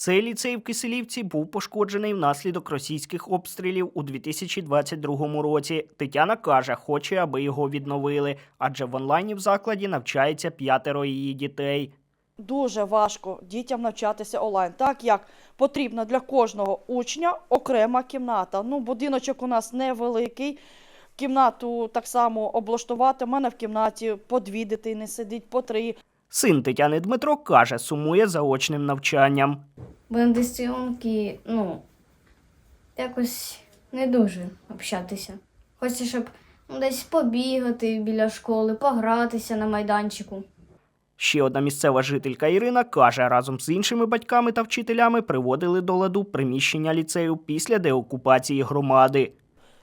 Цей ліцей в Киселівці був пошкоджений внаслідок російських обстрілів у 2022 році. Тетяна каже, хоче, аби його відновили, адже в онлайні в закладі навчається п'ятеро її дітей. Дуже важко дітям навчатися онлайн, так як потрібна для кожного учня окрема кімната. Ну, будиночок у нас невеликий. Кімнату так само облаштувати. У мене в кімнаті по дві дитини сидить, по три. Син Тетяни Дмитро каже, сумує за очним навчанням. Бо ну, якось не дуже общатися. Хочеться, щоб ну, десь побігати біля школи, погратися на майданчику. Ще одна місцева жителька Ірина каже, разом з іншими батьками та вчителями приводили до ладу приміщення ліцею після деокупації громади.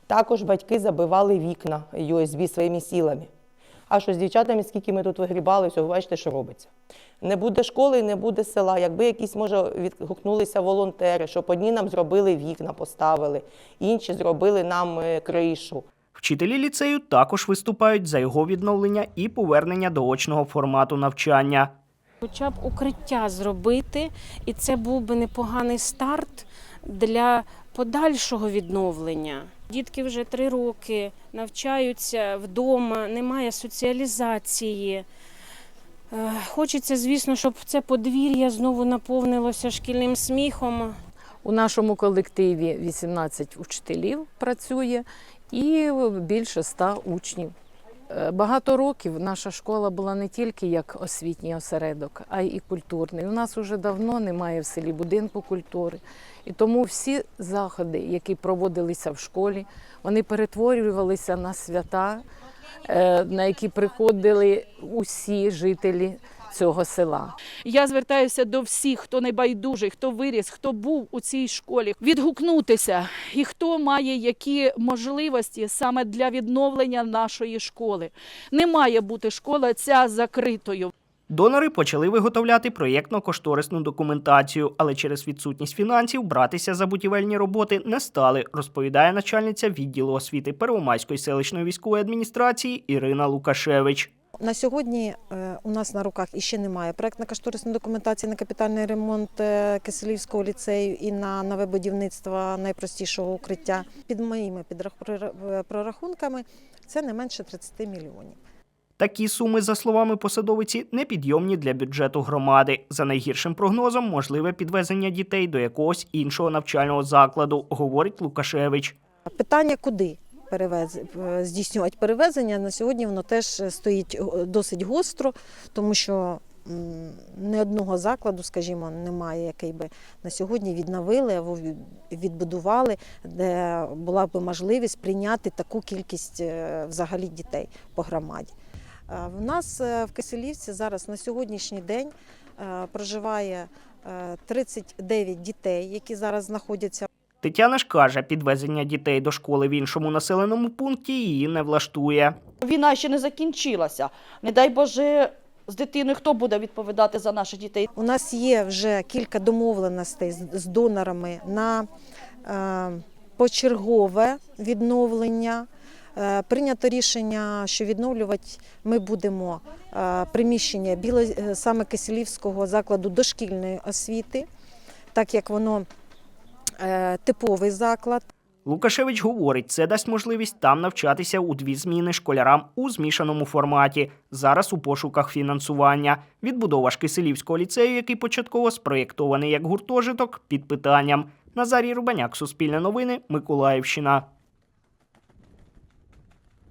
Також батьки забивали вікна USB своїми силами. А що з дівчатами, скільки ми тут вигрібали, все, ви бачите, що робиться. Не буде школи, не буде села. Якби якісь, може, відгукнулися волонтери, щоб одні нам зробили вікна, поставили, інші зробили нам е, кришу. Вчителі ліцею також виступають за його відновлення і повернення до очного формату навчання. Хоча б укриття зробити, і це був би непоганий старт для подальшого відновлення. Дітки вже три роки навчаються вдома, немає соціалізації. Е, Хочеться, звісно, щоб це подвір'я знову наповнилося шкільним сміхом. У нашому колективі 18 учителів працює і більше 100 учнів. Е, Багато років наша школа була не тільки як освітній осередок, а й культурний. У нас уже давно немає в селі будинку культури. І тому всі заходи, які проводилися в школі, вони перетворювалися на свята, е, на які приходили усі жителі цього села. Я звертаюся до всіх, хто не байдужий, хто виріс, хто був у цій школі, відгукнутися і хто має які можливості саме для відновлення нашої школи. Не має бути школа ця закритою. Донори почали виготовляти проєктно-кошторисну документацію, але через відсутність фінансів братися за будівельні роботи не стали, розповідає начальниця відділу освіти Первомайської селищної військової адміністрації Ірина Лукашевич. На сьогодні е, у нас на руках іще немає проектно-кошторисної документації на капітальний ремонт е, Киселівського ліцею і на нове будівництво найпростішого укриття. Під моїми прорахунками це не менше 30 мільйонів. Такі суми, за словами посадовиці, непідйомні для бюджету громади. За найгіршим прогнозом, можливе підвезення дітей до якогось іншого навчального закладу, говорить Лукашевич. Питання, куди перевез... здійснювати перевезення, на сьогодні воно теж стоїть е, досить гостро, тому що ні одного закладу, скажімо, немає, який би на сьогодні відновили або відбудували, де була б можливість прийняти таку кількість е, взагалі дітей по громаді. Е, В нас в Киселівці зараз на сьогоднішній день проживає е, 39 дітей, які зараз знаходяться Тетяна ж каже, підвезення дітей до школи в іншому населеному пункті її не влаштує. Війна ще не закінчилася. Не дай Боже, з дитиною хто буде відповідати за наших дітей? У нас є вже кілька домовленостей з, з донорами на е, почергове відновлення. Е, прийнято рішення, що відновлювати ми будемо е, приміщення біло, саме Кисілівського закладу дошкільної освіти, так як воно типовий заклад. Лукашевич говорить, це дасть можливість там навчатися у дві зміни школярам у змішаному форматі. Зараз у пошуках фінансування. Відбудова ж Киселівського ліцею, який початково спроєктований як гуртожиток, під питанням. Назарій Рубаняк, Суспільне новини, Миколаївщина.